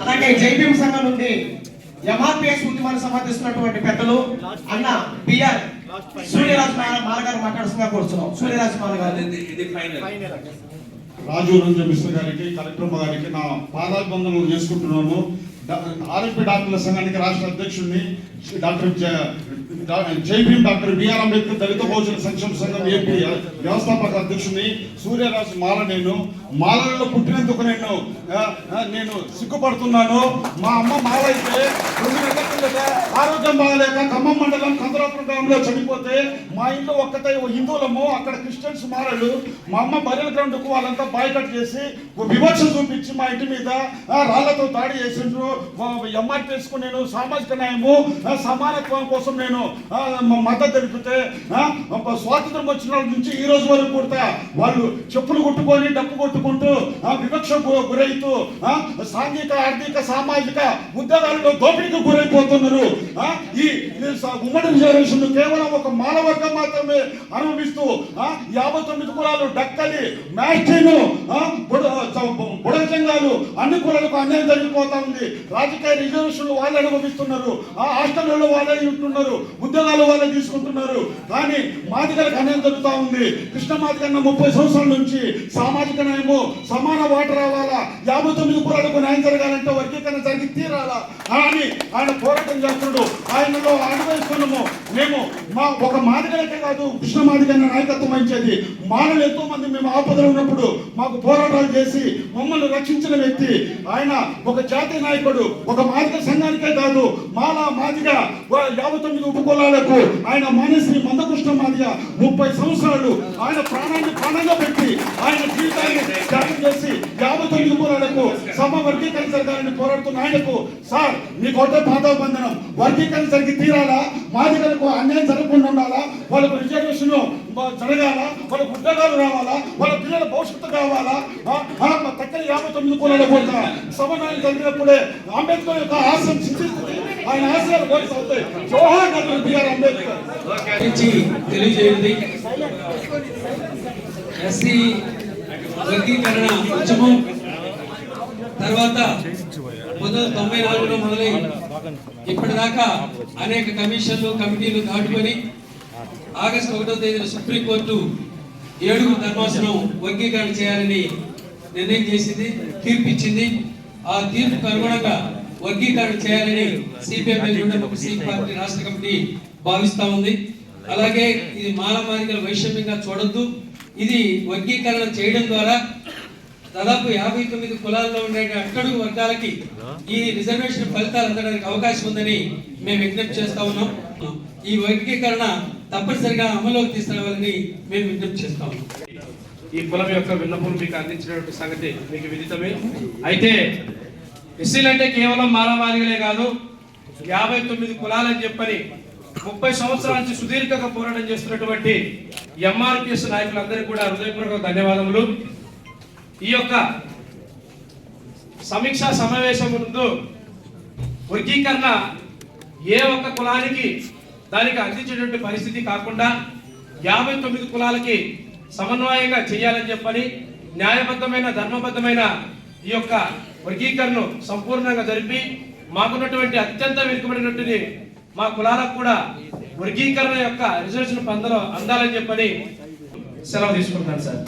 అలాగే జైభీం సంఘం నుండి ఎంఆర్పిఎస్ ఉద్యమాన్ని సమర్థిస్తున్నటువంటి పెద్దలు అన్న బిఆర్ సూర్యరాజ్ మాల గారు మాట్లాడుతున్నా కూర్చున్నాం సూర్యరాజ్ మాల గారు. ఇది ఫైనల్. రాజు రంజన్ మిశ్ర గారికి కలెక్టర్ గారికి నా పాదాభివందనలు చేసుకుంటున్నాను ఆర్ఎస్పీ డాక్టర్ల సంఘానికి రాష్ట్ర అధ్యక్షుడిని డాక్టర్ జైభీం జై డాక్టర్ బిఆర్ అంబేద్కర్ దళిత భోజన సంక్షేమ సంఘం ఏపీ వ్యవస్థాపక అధ్యక్షుడిని సూర్యరాజు మాల నేను. మాలలో పుట్టినందుకు నేను నేను సిగ్గుపడుతున్నాను. మా అమ్మ మాల అయితే రెండు నెలల కిందట ఆరోగ్యం బాగలేక ఖమ్మం మండలం కందరాపురం గ్రామంలో చనిపోతే మా ఇంట్లో ఒక్కటే హిందువులము అక్కడ క్రిస్టియన్స్ మారలు మా అమ్మ బరియల్ గ్రౌండ్కు వాళ్ళంతా బాయ్కట్ చేసి వివక్ష చూపించి మా ఇంటి మీద రాళ్ళతో దాడి చేసిండ్రు. ఎంఆర్కు నేను సామాజిక న్యాయము సమానత్వం కోసం నేను మద్దతు తెలిపితే స్వాతంత్రం వచ్చిన వాళ్ళ నుంచి ఈ రోజు వరకు కూడా వాళ్ళు చెప్పులు కొట్టుకొని డప్పు కొట్టుకుంటూ ఆ, వివక్ష గురైతూ సాంఘిక ఆర్థిక సామాజిక ఉద్యోగాల్లో దోపిడీకి గురైపోతున్నారు. ఈ ఉమ్మడి రిజర్వేషన్ కేవలం ఒక మాల అనుభవిస్తూ ఆ, యాభై తొమ్మిది కులాలు డక్కలి మ్యాస్టీను బుడ సంఘాలు అన్ని కులాలకు అన్యాయం జరిగిపోతా ఉంది. రాజకీయ రిజర్వేషన్లు వాళ్ళు అనుభవిస్తున్నారు. ఆ హాస్టల్లో వాళ్ళే ఉంటున్నారు. ఉద్యోగాలు వాళ్ళే తీసుకుంటున్నారు. కానీ మాదిగలకు అన్యాయం జరుగుతూ ఉంది. కృష్ణ మాదిగన్న ముప్పై సంవత్సరాల నుంచి సామాజిక న్యాయము సమాన వాట రావాలా? యాభై తొమ్మిది కులాలకు న్యాయం జరగాలంటే వర్గీకరణ జరిగి తీరాలా? అని ఆయన పోరాటం చేస్తున్నాడు. ఆయనలో అనుభవిస్తున్నాము మేము మా ఒక మాదిగలకే కాదు కృష్ణ మాదిగన్న నాయకత్వం వహించేది. మానవులు ఎంతో మంది మేము ఆపదలు ఉన్నప్పుడు మాకు పోరాటాలు చేసి మమ్మల్ని రక్షించిన వ్యక్తి. ఆయన ఒక జాతీయ నాయకుడు ఒక మాదిగ సంఘానికే కాదు మాలా మాదిగా యాభై తొమ్మిది ఉపకులాలకు ఆయన మానేశ్రీ మందకృష్ణ మాదిగ ముప్పై సంవత్సరాలు ఆయన ప్రాణాన్ని ప్రాణంగా పెట్టి ఆయన జీవితాన్ని త్యాగం చేసి యాభై తొమ్మిది కులాలకు సమ వర్గీకరణ జరగాలని పోరాడుతున్న ఆయనకు సార్ మీ కొట్ట పాదాబంధనం వర్గీకరణ జరిగి తీరాలా? మాదిగలకు అన్యాయం జరగకుండా వాళ్ళకు రిజర్వేషన్ జరగాల? వాళ్ళకు ఉద్యోగాలు రావాలా? వాళ్ళ పిల్లల భవిష్యత్తు కావాలా? ఆ, తక్కని యాభై తొమ్మిది కులాల పోత సమన్వయం జరిగినప్పుడే అంబేద్కర్ యొక్క ఆశయం సిద్ధిస్తుంది. ఆయన ఆశయాలు కోరిక అవుతాయి జవహర్ డాక్టర్ బిఆర్ అంబేద్కర్. తెలియజేయండి. ఎస్సీ వర్గీకరణ ఉద్యమం తర్వాత పంతొమ్మిది తొంభై నాలుగులో మొదలై ఇప్పటిదాకా అనేక కమిషన్లు కమిటీలు దాటుకొని ఆగస్టు ఒకటో తేదీన సుప్రీంకోర్టు ఏడుగురు ధర్మాసనం వర్గీకరణ చేయాలని నిర్ణయం చేసింది తీర్పు ఇచ్చింది ఆ తీర్పుకు అనుగుణంగా వర్గీకరణ చేయాలని సిపిఎం పార్టీ రాష్ట్ర కమిటీ భావిస్తూ ఉంది. అలాగే ఇది మాలమాదిగల వైషమ్యంగా చూడొద్దు. ఇది వర్గీకరణ చేయడం ద్వారా దాదాపు యాభై తొమ్మిది కులాల్లో ఉండే అట్టడుగు వర్గాలకి ఈ రిజర్వేషన్ ఫలితాలు అందడానికి అవకాశం ఉందని మేము విజ్ఞప్తి చేస్తా ఉన్నాం. ఈ వర్గీకరణ తప్పనిసరిగా అమలులోకి తీసుకురావాలని మేము విజ్ఞప్తి చేస్తాం. ఈ కులం యొక్క విన్నపం మీకు అందించినటువంటి సంగతి మీకు విదితమే. అయితే ఎస్సీలు అంటే కేవలం మానవాదిగలే కాదు యాభై తొమ్మిది కులాలని చెప్పని ముప్పై సంవత్సరాల నుంచి సుదీర్ఘంగా పోరాటం చేస్తున్నటువంటి ఎంఆర్పిఎస్ నాయకులందరికీ కూడా హృదయపూర్వక ధన్యవాదములు. ఈ యొక్క సమీక్షా సమావేశం ముందు వర్గీకరణ ఏ ఒక్క కులానికి దానికి అందించేటువంటి పరిస్థితి కాకుండా యాభై తొమ్మిది కులాలకి సమన్వయంగా చేయాలని చెప్పని న్యాయబద్ధమైన ధర్మబద్ధమైన ఈ యొక్క వర్గీకరణను సంపూర్ణంగా జరిపి మాకున్నటువంటి అత్యంత వెనుకబడినటువంటి మా కులాలకు కూడా వర్గీకరణ యొక్క రిజర్వేషన్ పొందలో అందాలని చెప్పని సెలవు తీసుకుంటాను సార్.